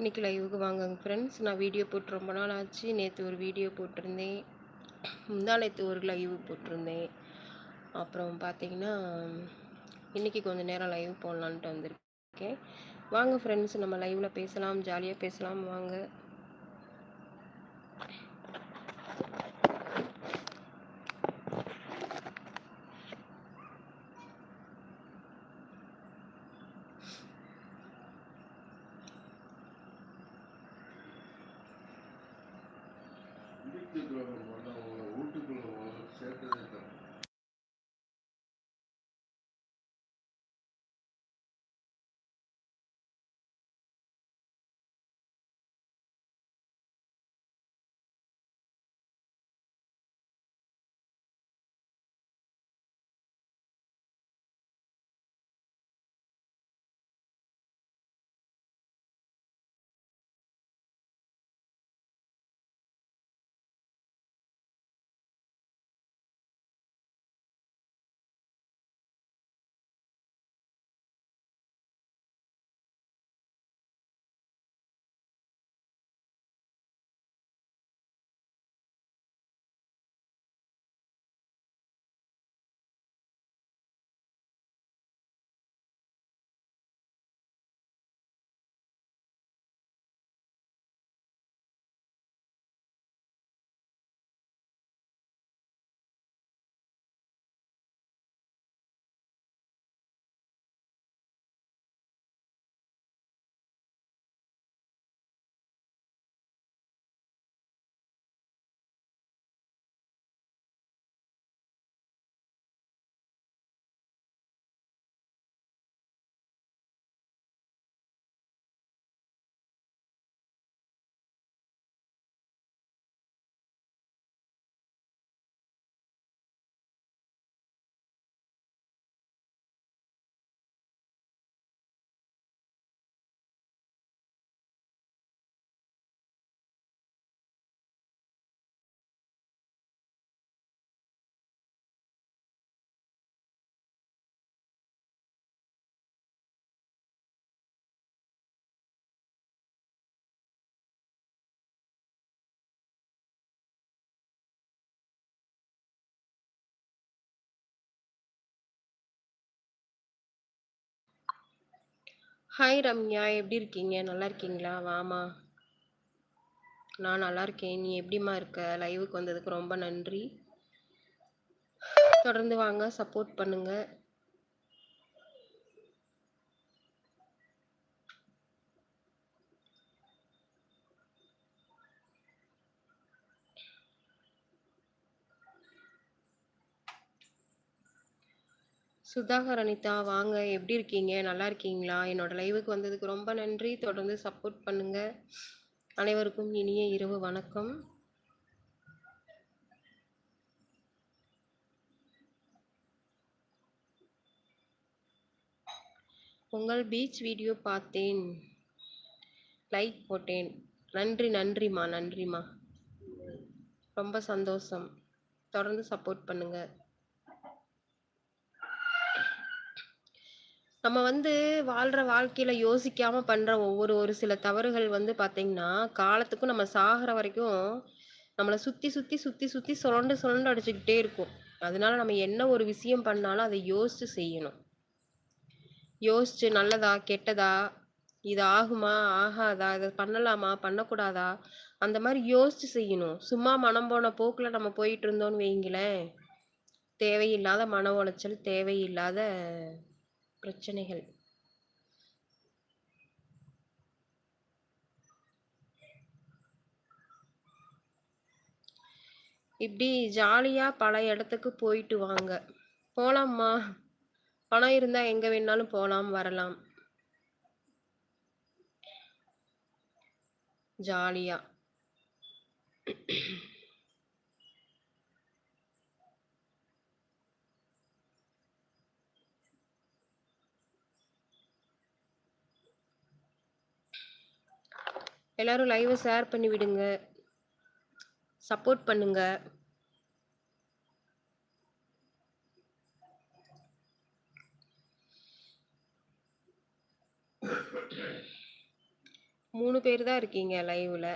இன்றைக்கி லைவுக்கு வாங்கங்க ஃப்ரெண்ட்ஸ் நான் வீடியோ போட்டு ரொம்ப நாள் ஆச்சு. நேற்று ஒரு வீடியோ போட்டிருந்தேன். முந்தா நேற்று ஒரு லைவ் போட்டிருந்தேன். அப்புறம் பார்த்தீங்கன்னா இன்றைக்கி கொஞ்சம் நேரம் லைவ் போடலான்ட்டு வந்திருக்கேன். வாங்க ஃப்ரெண்ட்ஸ் நம்ம லைவில் பேசலாம் ஜாலியாக பேசலாம். வாங்க. ஹாய் ரம்யா. எப்படி இருக்கீங்க? நல்லா இருக்கீங்களா? வாமா நான் நல்லா இருக்கேன். நீ எப்படிம்மா இருக்க? லைவுக்கு வந்ததுக்கு ரொம்ப நன்றி. தொடர்ந்து வாங்க. சப்போர்ட் பண்ணுங்கள் சுதாகர் அனிதா வாங்க. எப்படி இருக்கீங்க? நல்லா இருக்கீங்களா? என்னோட லைவுக்கு வந்ததுக்கு ரொம்ப நன்றி. தொடர்ந்து சப்போர்ட் பண்ணுங்க. அனைவருக்கும் இனிய இரவு வணக்கம். உங்கள் பீச் வீடியோ பார்த்தேன். லைக் போட்டேன். நன்றி நன்றிம்மா நன்றிம்மா. ரொம்ப சந்தோஷம். தொடர்ந்து சப்போர்ட் பண்ணுங்கள் நம்ம வந்து வாழ்கிற வாழ்க்கையில் யோசிக்காமல் பண்ணுற ஒவ்வொரு ஒரு சில தவறுகள் வந்து பார்த்திங்கன்னா காலத்துக்கும் நம்ம சாகிற வரைக்கும் நம்மளை சுற்றி சுற்றி சுற்றி சுற்றி சுரண்டு சுரண்டு அடிச்சுக்கிட்டே இருக்கும். அதனால நம்ம என்ன ஒரு விஷயம் பண்ணாலும் அதை யோசித்து செய்யணும். யோசிச்சு நல்லதா கெட்டதா இது ஆகுமா ஆகாதா இதை பண்ணலாமா பண்ணக்கூடாதா அந்த மாதிரி யோசிச்சு செய்யணும். சும்மா மனம் போன போக்கில் நம்ம போயிட்டு இருந்தோம்னு வைங்களேன் தேவையில்லாத மன உளைச்சல் தேவையில்லாத பிரச்சனைகள். இப்படி ஜாலியாக பல இடத்துக்கு போயிட்டு வாங்க. போகலாம்மா பணம் இருந்தால் எங்கே வேணாலும் போகலாம் வரலாம். ஜாலியாக எல்லாரும் லைவை ஷேர் பண்ணி விடுங்க. சப்போர்ட் பண்ணுங்க. மூணு பேர் தான் இருக்கீங்க லைவ்ல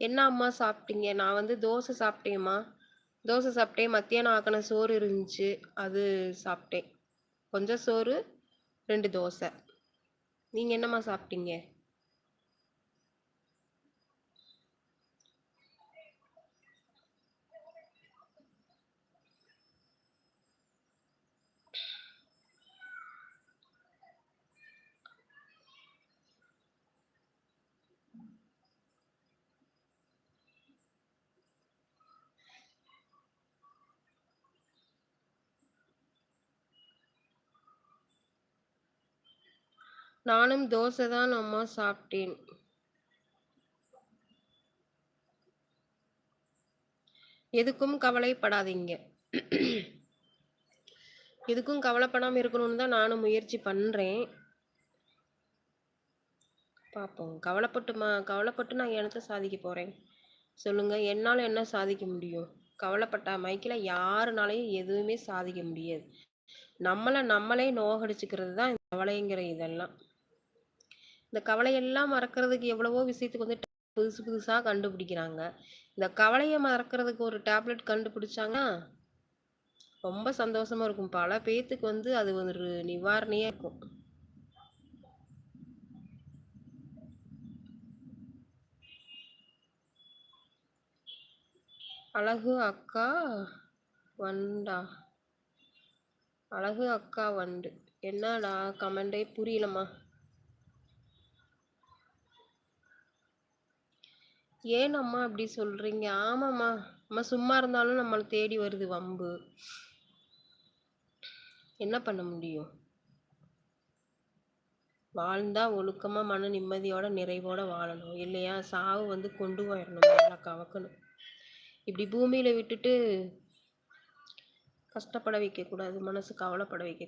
என்ன அம்மா சாப்பிட்டீங்க? நான் வந்து தோசை சாப்பிட்டேம்மா. தோசை சாப்பிட்டேன். மத்தியானம் ஆக்கின சோறு இருந்துச்சு. அது சாப்பிட்டேன். கொஞ்சம் சோறு ரெண்டு தோசை. நீங்கள் என்னம்மா சாப்பிட்டீங்க? நானும் தோசை தான் அம்மா சாப்பிட்டேன். எதுக்கும் கவலைப்படாதீங்க. எதுக்கும் கவலைப்படாமல் இருக்கணும்னு தான் நானும் முயற்சி பண்ணுறேன் பார்ப்போம் கவலைப்பட்டுமா கவலைப்பட்டு நான் எனத்தை சாதிக்க போகிறேன் சொல்லுங்கள் என்னால் என்ன சாதிக்க முடியும்? கவலைப்பட்டா மைக்கில் யாருனாலையும் எதுவுமே சாதிக்க முடியாது. நம்மளை நம்மளே நோகடிச்சுக்கிறது தான் கவலைங்கிற இதெல்லாம். இந்த கவலையெல்லாம் மறக்கிறதுக்கு எவ்வளவோ விஷயத்துக்கு வந்து புதுசு புதுசாக கண்டுபிடிக்கிறாங்க. இந்த கவலையை மறக்கிறதுக்கு ஒரு டேப்லெட் கண்டுபிடிச்சாங்கன்னா ரொம்ப சந்தோஷமா இருக்கும். பல பேத்துக்கு வந்து அது ஒரு நிவாரணியாக இருக்கும். அழகு அக்கா வண்டா. அழகு அக்கா வண்டு. என்னடா கமெண்டே புரியலம்மா. ஏன் அம்மா அப்படி சொல்றீங்க? ஆமாம்மா. அம்மா சும்மா இருந்தாலும் நம்மளை தேடி வருது வம்பு. என்ன பண்ண முடியும்? வாழ்ந்தா ஒழுக்கமா மன நிம்மதியோட நிறைவோட வாழணும். இல்லையா? சாவு வந்து கொண்டு போயிடணும். நல்லா கவக்கணும். இப்படி பூமியில விட்டுட்டு கஷ்டப்பட வைக்க கூடாது மனசு கவலைப்பட வைக்க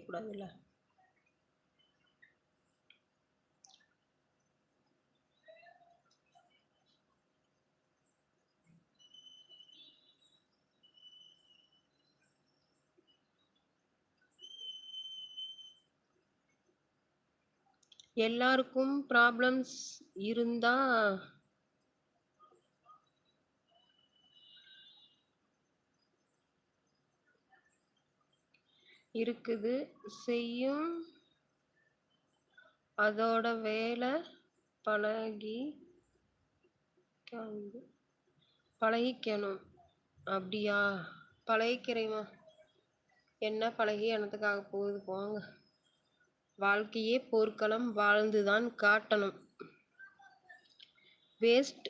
எல்லாருக்கும் ப்ராப்ளம்ஸ் இருந்தா இருக்குது. செய்யும் அதோட வேலை பழகி பழகிக்கணும். அப்படியா? பழகிக்கிறேம்மா. என்ன பழகி எனத்துக்காக போகுது? போங்க. வாழ்க்கையே போர்க்களம் வாழ்ந்துதான் காட்டணும். வேஸ்ட்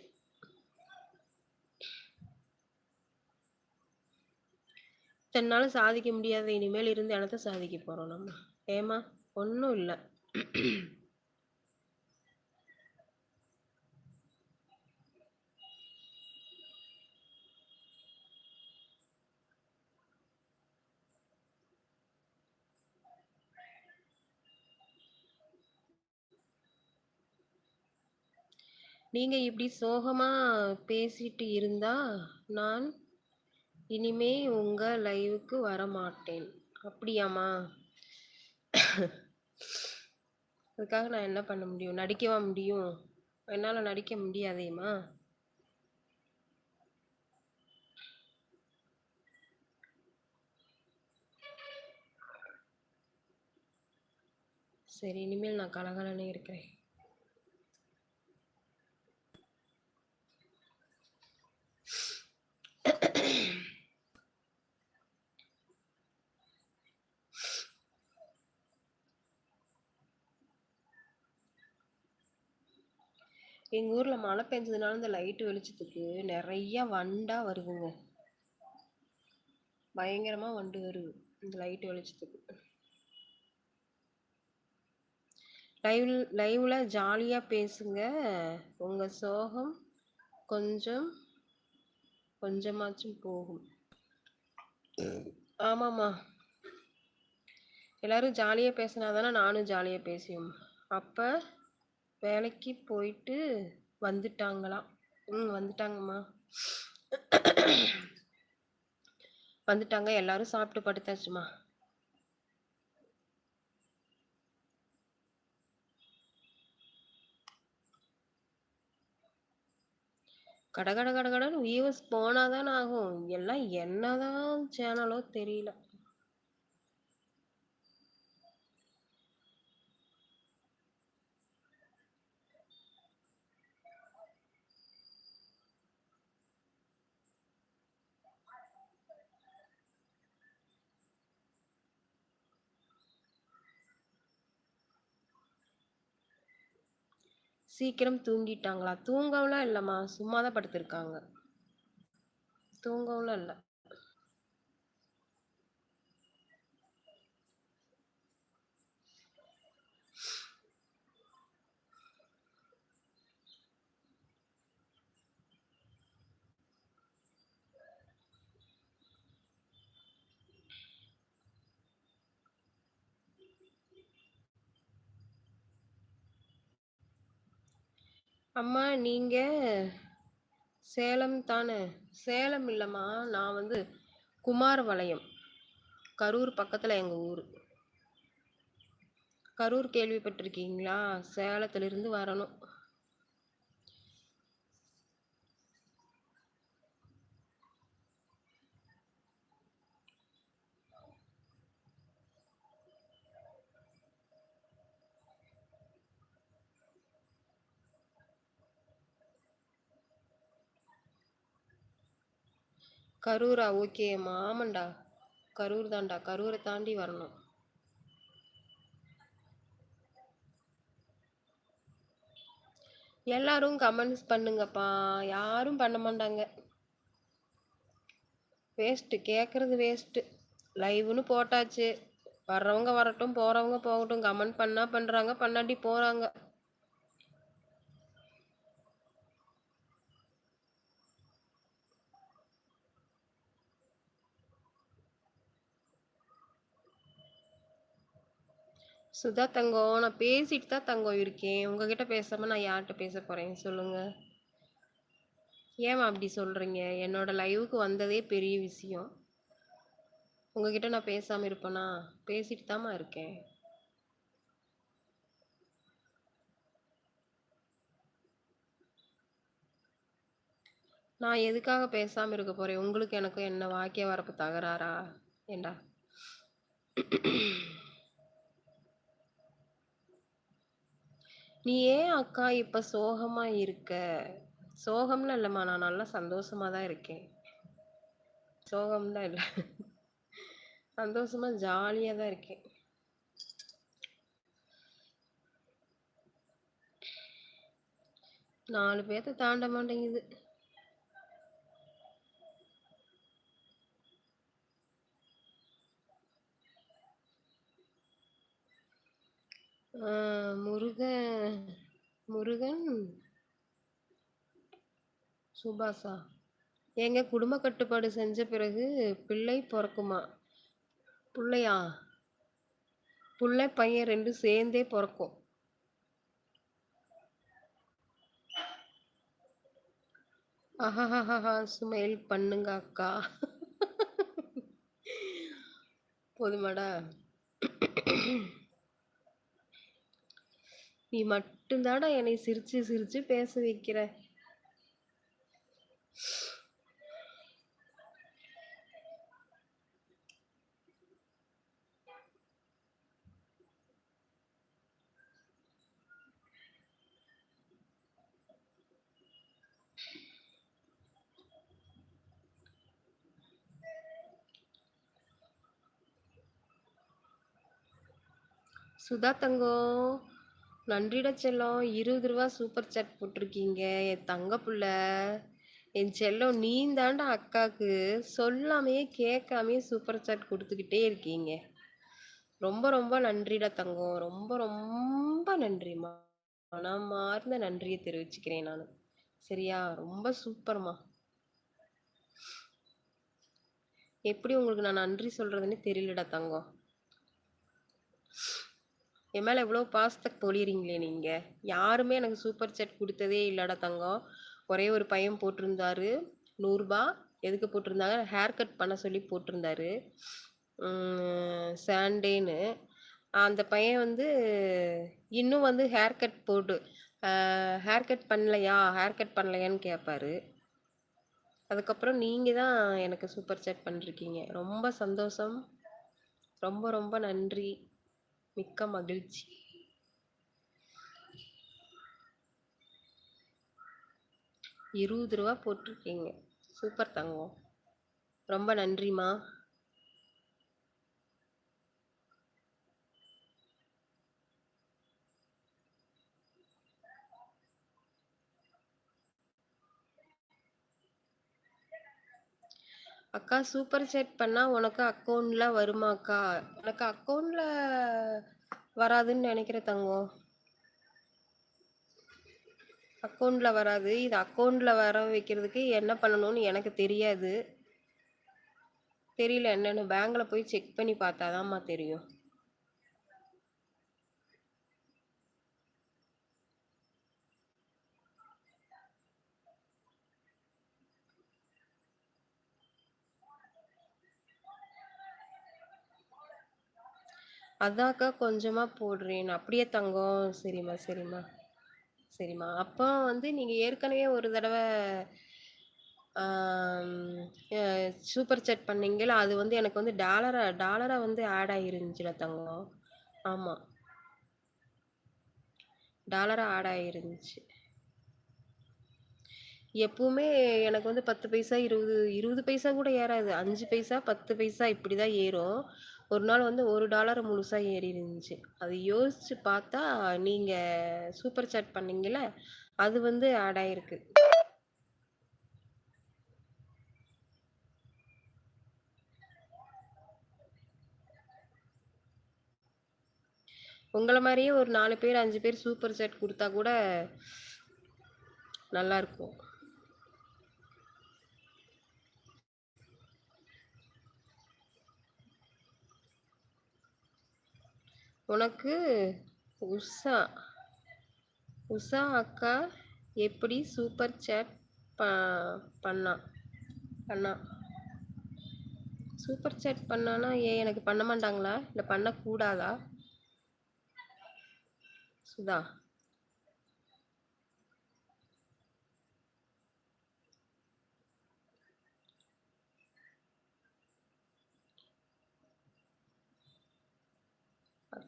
தன்னால சாதிக்க முடியாத இனிமேல் இருந்து எனத்த சாதிக்க போறோம் நம்ம. ஏமா ஒன்றும் இல்லை. நீங்க இப்படி சோகமா பேசிட்டு இருந்தா நான் இனிமே உங்க லைவுக்கு வரமாட்டேன். அப்படியாம்மா? அதுக்காக நான் என்ன பண்ண முடியும்? நடிக்கவா முடியும்? என்னால் நடிக்க முடியாதேம்மா? சரி இனிமேல் நான் கலகலன்னு இருக்கிறேன். எங்கள் ஊரில் மழை பெஞ்சதுனால இந்த லைட்டு வெளிச்சத்துக்கு நிறைய வண்டாக வருதுங்க. பயங்கரமாக வண்டு வருது இந்த லைட்டு வெளிச்சத்துக்கு. லைவ் லைவில் ஜாலியாக பேசுங்க. உங்கள் சோகம் கொஞ்சம் கொஞ்சமாச்சும் போகும். ஆமாம்மா. எல்லோரும் ஜாலியாக பேசினா தானே நானும் ஜாலியாக பேசியும் அப்போ வேலைக்கு போயிட்டு வந்துட்டாங்களாம். ம் வந்துட்டாங்கம்மா. வந்துட்டாங்க. எல்லாரும் சாப்பிட்டு படுத்தாச்சுமா கடகட கடகடன்னு வியூவர்ஸ் போனாதான் ஆகும். எல்லாம் என்னதான் சேனலோ தெரியல. சீக்கிரம் தூங்கிட்டாங்களா? தூங்கவுலாம் இல்லைம்மா சும்மா தான் படுத்திருக்காங்க. தூங்கவுலாம் இல்லை அம்மா நீங்க சேலம் தானே? சேலம் இல்லைம்மா நான் வந்து குமாரபாளையம். கரூர் பக்கத்தில் எங்கள் ஊர் கரூர் கேள்விப்பட்டிருக்கீங்களா? சேலத்திலிருந்து வரணும். கரூரா? ஓகேம்மா. ஆமாண்டா. கரூர் தான்டா. கரூரை தாண்டி வரணும். எல்லாரும் கமெண்ட்ஸ் பண்ணுங்கப்பா. யாரும் பண்ண மாட்டாங்க. வேஸ்ட்டு. கேட்குறது வேஸ்ட்டு. லைவ்னு போட்டாச்சு. வர்றவங்க வரட்டும், போகிறவங்க போகட்டும். கமெண்ட் பண்ணால் பண்ணுறாங்க பண்ணாட்டி போகிறாங்க சுதா தங்கம், நான் பேசிட்டு தான் தங்கம் இருக்கேன். உங்ககிட்ட பேசாமல் நான் யார்கிட்ட பேச போகிறேன் சொல்லுங்கள் ஏம்மா அப்படி சொல்கிறீங்க என்னோட லைவுக்கு வந்ததே பெரிய விஷயம். உங்ககிட்ட நான் பேசாமல் இருப்பேனா? பேசிட்டு தாம்மா இருக்கேன். நான் எதுக்காக பேசாமல் இருக்க போகிறேன் உங்களுக்கு எனக்கும் என்ன வாக்கிய வரப்பு தகராறா? ஏண்டா நீ ஏன் அக்கா இப்ப சோகமா இருக்க? சோகம்லாம் இல்லம்மா. நான் நல்லா சந்தோஷமா தான் இருக்கேன். சோகம்லாம் இல்ல. சந்தோஷமா ஜாலியா தான் இருக்கேன். நாலு பேத்த தாண்ட மாட்டேங்குது. முருக முருகன் சுபாஷா? எங்க குடும்ப கட்டுப்பாடு செஞ்ச பிறகு பிள்ளை பிறக்குமா பிள்ளையா பிள்ளை பையன் ரெண்டும் சேர்ந்தே பிறக்கும் அஹஹஹா சுமையல் பண்ணுங்க அக்கா. போதுமாடா? நீ மட்டும்தாடா என்னை சிரிச்சு சிரிச்சு பேச வைக்கிற. சுதா தங்கம், நன்றிடா செல்லம். இருபது ரூபா சூப்பர் சாட் போட்டிருக்கீங்க. என் தங்க புள்ள. என் செல்லம் நீ அக்காவுக்கு சொல்லாமையே கேட்காமையே சூப்பர் சாட் கொடுத்துக்கிட்டே இருக்கீங்க. ரொம்ப ரொம்ப நன்றிடா தங்கம். ரொம்ப ரொம்ப நன்றிம்மா. மனமார்ந்த நன்றியை தெரிவிச்சுக்கிறேன் நான் சரியா? ரொம்ப சூப்பர்மா. எப்படி உங்களுக்கு நான் நன்றி சொல்றதுன்னே தெரியலடா தங்கம். என் மேலே எவ்வளோ பாசத்தை பொழியறீங்களே நீங்கள் யாருமே எனக்கு சூப்பர் செட் கொடுத்ததே இல்லைடா தங்கம். ஒரே ஒரு பையன் போட்டிருந்தாரு. நூறுரூபா எதுக்கு போட்டிருந்தாங்க? ஹேர் கட் பண்ண சொல்லி போட்டிருந்தாரு. சாண்டேன்னு. அந்த பையன் வந்து இன்னும் வந்து ஹேர் கட் போட்டு ஹேர் கட் பண்ணலையா? ஹேர் கட் பண்ணலையான்னு கேட்பாரு. அதுக்கப்புறம் நீங்கள் தான் எனக்கு சூப்பர் சாட் பண்ணிருக்கீங்க. ரொம்ப சந்தோஷம். ரொம்ப ரொம்ப நன்றி. மிக்க மகிழ்ச்சி. இருபது ரூபா போட்டிருக்கீங்க. சூப்பர் தங்கம். ரொம்ப நன்றிம்மா. அக்கா சூப்பர் செட் பண்ணா உனக்கு அக்கவுண்ட்ல வருமாக்கா? எனக்கு அக்கௌண்ட்ல வராதுன்னு நினைக்கிற தங்கம். அக்கௌண்ட்ல வராது. இது அக்கௌண்ட்ல வர வைக்கிறதுக்கு என்ன பண்ணணும்னு எனக்கு தெரியாது. தெரியல என்னன்னு பேங்க்ல போய் செக் பண்ணி பார்த்தாதான்மா தெரியும். அதான்க்கா கொஞ்சமா போடுறேன். அப்படியே தங்கம். சரிம்மா, சரிம்மா. சரிம்மா. அப்போ வந்து நீங்க ஏற்கனவே ஒரு தடவை சூப்பர் சேட் பண்ணீங்கல்ல, அது வந்து எனக்கு வந்து டாலரா டாலரா வந்து ஆட் ஆயிருந்துச்சுல தங்கம். ஆமா. டாலரா ஆட் ஆயிருந்துச்சு. எப்பவுமே எனக்கு வந்து 10 பைசா, 20 20 பைசா கூட ஏறாது. அஞ்சு பைசா, 10 பைசா இப்படிதான் ஏறும். ஒரு நாள் வந்து ஒரு டாலர் முழுசாக ஏறி இருந்துச்சு. அது யோசிச்சு பார்த்தா, நீங்கள் சூப்பர் சாட் பண்ணீங்கல்ல, அது வந்து ஆட் ஆயிருக்கு. உங்களை மாதிரியே ஒரு நாலு பேர், அஞ்சு பேர் சூப்பர் சாட் கொடுத்தா கூட நல்லாயிருக்கும் உனக்கு உஷா உஷா அக்கா எப்படி சூப்பர் சேட் ப பண்ணா பண்ணா? சூப்பர் சேட் பண்ணான்னா, ஏன் எனக்கு பண்ண மாட்டாங்களா? இல்லை பண்ணக்கூடாதா? சுதா.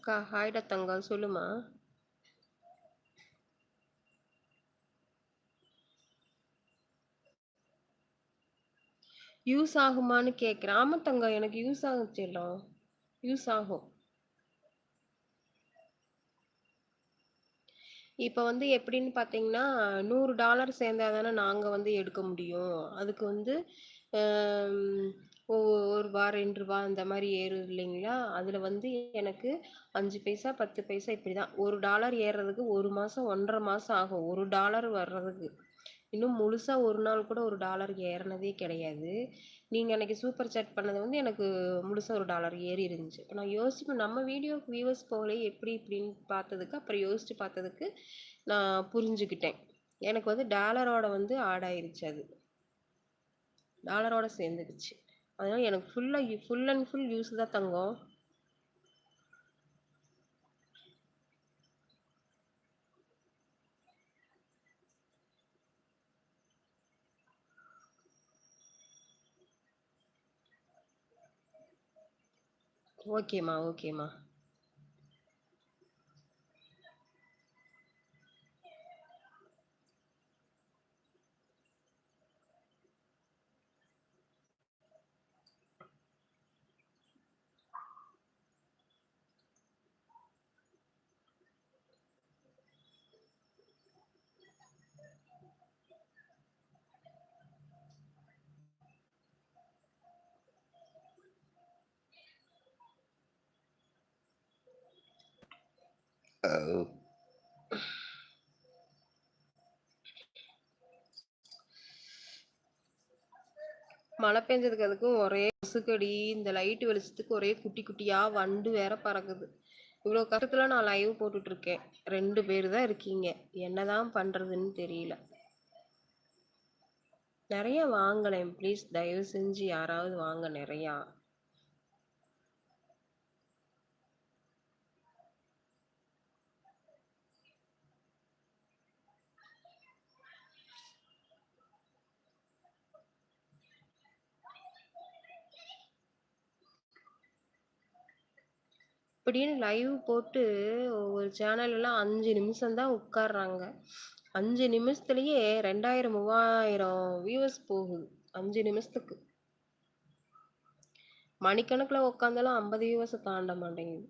அக்கா ஹாய்டா தங்கம். சொல்லுமா. யூஸ் ஆகுமான்னு கேட்குறேன் ஆமாம் தங்கம். எனக்கு யூஸ் ஆகும் செல்லம். யூஸ் ஆகும். இப்போ வந்து எப்படின்னு பார்த்தீங்கன்னா, $100 சேர்ந்தா தானே நாங்கள் வந்து எடுக்க முடியும். அதுக்கு வந்து ஒரு ஒ ரூ. 1 ரூ. 2 அந்த மாதிரி ஏறும் இல்லைங்களா? அதில் வந்து எனக்கு அஞ்சு பைசா, 10 பைசா இப்படி தான் ஒரு டாலர் ஏறுறதுக்கு ஒரு மாதம் ஒன்றரை மாதம் ஆகும். ஒரு டாலர் வர்றதுக்கு. இன்னும் முழுசாக ஒரு நாள் கூட ஒரு டாலர் ஏறினதே கிடையாது. நீங்கள் அன்னைக்கு சூப்பர் சாட் பண்ணது வந்து எனக்கு முழுசாக ஒரு டாலர் ஏறி இருந்துச்சு. இப்போ நான் யோசிப்பேன் நம்ம வீடியோக்கு வியூவர்ஸ் போகலையே எப்படி இப்படின்னு பார்த்ததுக்கு, அப்புறம் யோசிச்சு பார்த்ததுக்கு நான் புரிஞ்சுக்கிட்டேன். எனக்கு வந்து டாலரோட வந்து ஆட் ஆயிருச்சு அது. டாலரோட சேர்ந்துடுச்சு. அதனால எனக்கு ஃபுல்லாக ஃபுல் அண்ட் ஃபுல் யூஸ் தான் தங்கம். ஓகேம்மா, ஓகேம்மா. மழை பெஞ்சதுக்கு அதுக்கும் ஒரே கொசுக்கடி. இந்த லைட் வெளிச்சத்துக்கு ஒரே குட்டி குட்டியா வண்டு வேற பறக்குது. இவ்வளோ கஷ்டத்துல நான் லைவ் போட்டுட்டு இருக்கேன். ரெண்டு பேர் தான் இருக்கீங்க. என்னதான் பண்றதுன்னு தெரியல. நிறைய வாங்கலேன் ப்ளீஸ். தயவு செஞ்சு யாராவது வாங்க நிறையா அப்படின்னு லைவ் போட்டு ஒவ்வொரு சேனல்லாம் அஞ்சு நிமிஷம் தான் உட்கார்றாங்க. அஞ்சு நிமிஷத்துலயே 2000, 3000 வியூவர்ஸ் போகுது. அஞ்சு நிமிஷத்துக்கு. மணிக்கணக்கில் உட்காந்தாலும் 50 வியூவர்ஸ தாண்ட மாட்டேங்குது.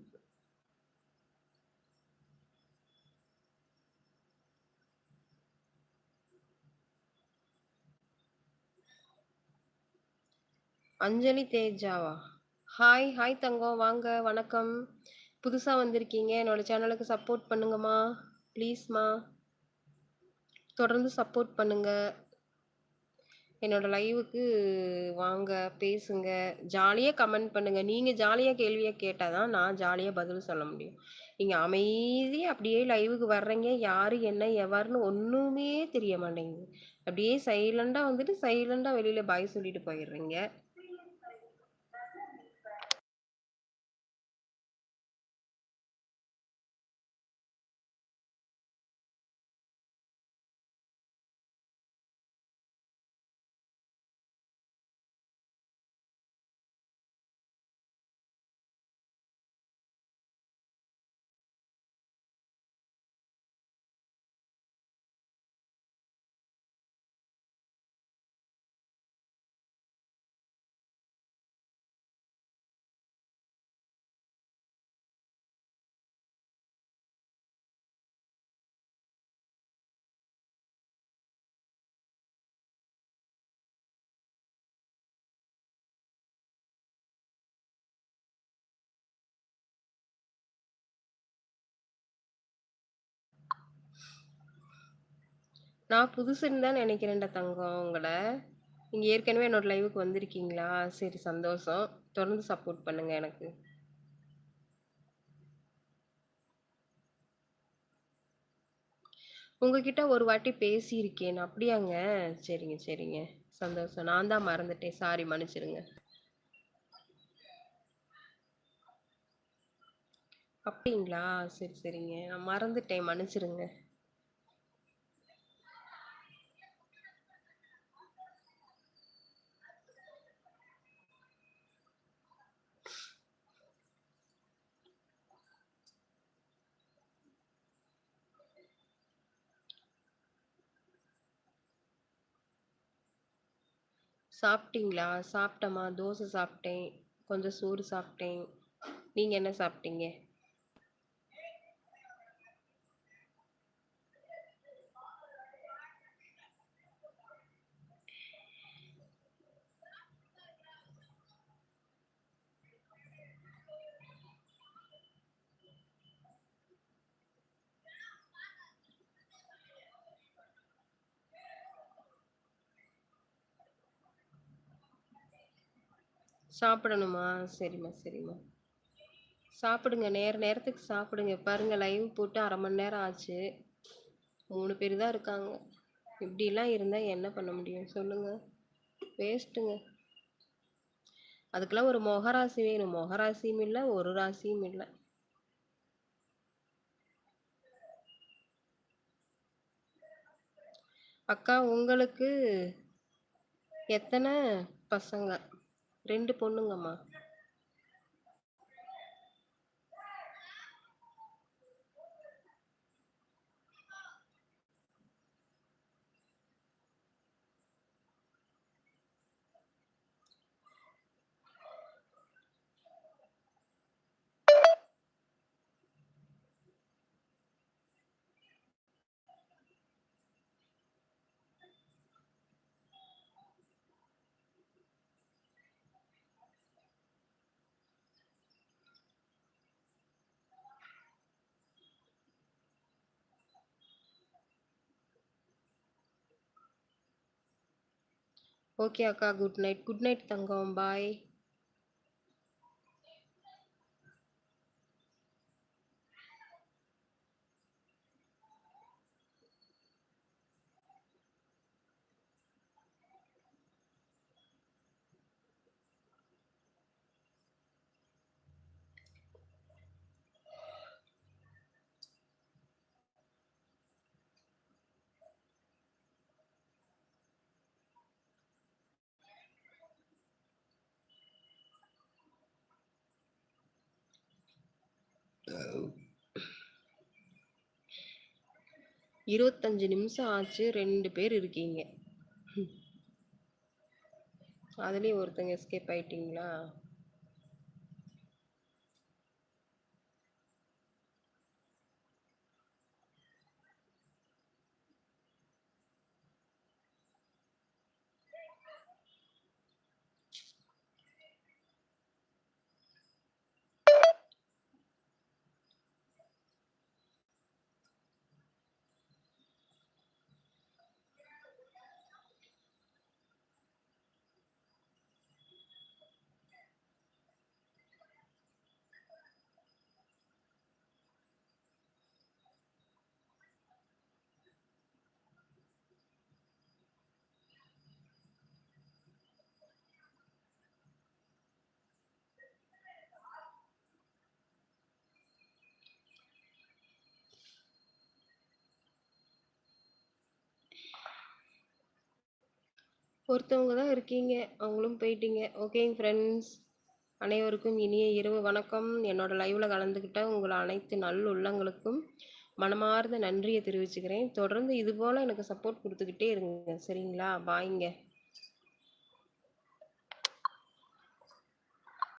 அஞ்சலி தேஜாவா? ஹாய், ஹாய் தங்கம். வாங்க, வணக்கம். புதுசாக வந்திருக்கீங்க. என்னோட சேனலுக்கு சப்போர்ட் பண்ணுங்கம்மா. ப்ளீஸ்மா. தொடர்ந்து சப்போர்ட் பண்ணுங்க. என்னோட லைவுக்கு வாங்க, பேசுங்க. ஜாலியாக கமெண்ட் பண்ணுங்க. நீங்கள் ஜாலியாக கேள்வியாக கேட்டால் தான் நான் ஜாலியாக பதில் சொல்ல முடியும். நீங்கள் அமைதியாக அப்படியே லைவுக்கு வர்றீங்க. யார் என்ன, எவர்னு ஒன்றுமே தெரிய மாட்டேங்குது. அப்படியே சைலண்டாக வந்துட்டு, சைலண்டாக வெளியில் பாய் சொல்லிட்டு போயிடுறீங்க நான் புதுசுன்னு தான் நினைக்கிறேன்டா தங்கம் உங்களை நீங்கள் ஏற்கனவே என்னோட லைவுக்கு வந்திருக்கீங்களா? சரி சந்தோஷம். தொடர்ந்து சப்போர்ட் பண்ணுங்க எனக்கு. உங்ககிட்ட ஒரு வாட்டி பேசியிருக்கேன். அப்படியாங்க? சரிங்க, சரிங்க. சந்தோஷம். நான் தான் மறந்துட்டேன். சாரி மன்னிச்சிடுங்க. அப்படிங்களா? சரி, சரிங்க. நான் மறந்துட்டேன். மன்னிச்சிடுங்க. சாப்பிட்டீங்களா? சாப்பிட்டேம்மா. தோசை சாப்பிட்டேன். கொஞ்சம் சோறு சாப்பிட்டேன். நீங்கள் என்ன சாப்பிட்டீங்க? சாப்பிடணுமா? சரிம்மா, சரிம்மா. சாப்பிடுங்க. நேர நேரத்துக்கு சாப்பிடுங்க. பாருங்க லைவ் போட்டு அரை மணி நேரம் ஆச்சு. மூணு பேர் தான் இருக்காங்க. இப்படிலாம் இருந்தால் என்ன பண்ண முடியும்? சொல்லுங்க. வேஸ்ட்டுங்க. அதுக்கெல்லாம் ஒரு மொகராசி வேணும். மொகராசியும் இல்லை ஒரு ராசியும் இல்லை அக்கா உங்களுக்கு எத்தனை பசங்க? ரெண்டு பொண்ணுங்கம்மா. ஓகே அக்கா. Good night. குட் நைட் தங்கம். பாய். இருபத்தஞ்சு நிமிஷம் ஆச்சு ரெண்டு பேர் இருக்கீங்க. அதுலேயும் ஒருத்தங்க எஸ்கேப் ஆயிட்டீங்களா? ஒருத்தவங்க தான் இருக்கீங்க. அவங்களும் போயிட்டீங்க. ஓகேங்க ஃப்ரெண்ட்ஸ் அனைவருக்கும் இனிய இரவு வணக்கம். என்னோடய லைவில் கலந்துக்கிட்ட உங்கள் அனைத்து நல்லுள்ளங்களுக்கும் மனமார்ந்த நன்றியை தெரிவிச்சுக்கிறேன். தொடர்ந்து இது போல் எனக்கு சப்போர்ட் கொடுத்துக்கிட்டே இருங்க. சரிங்களா? பாய்ங்க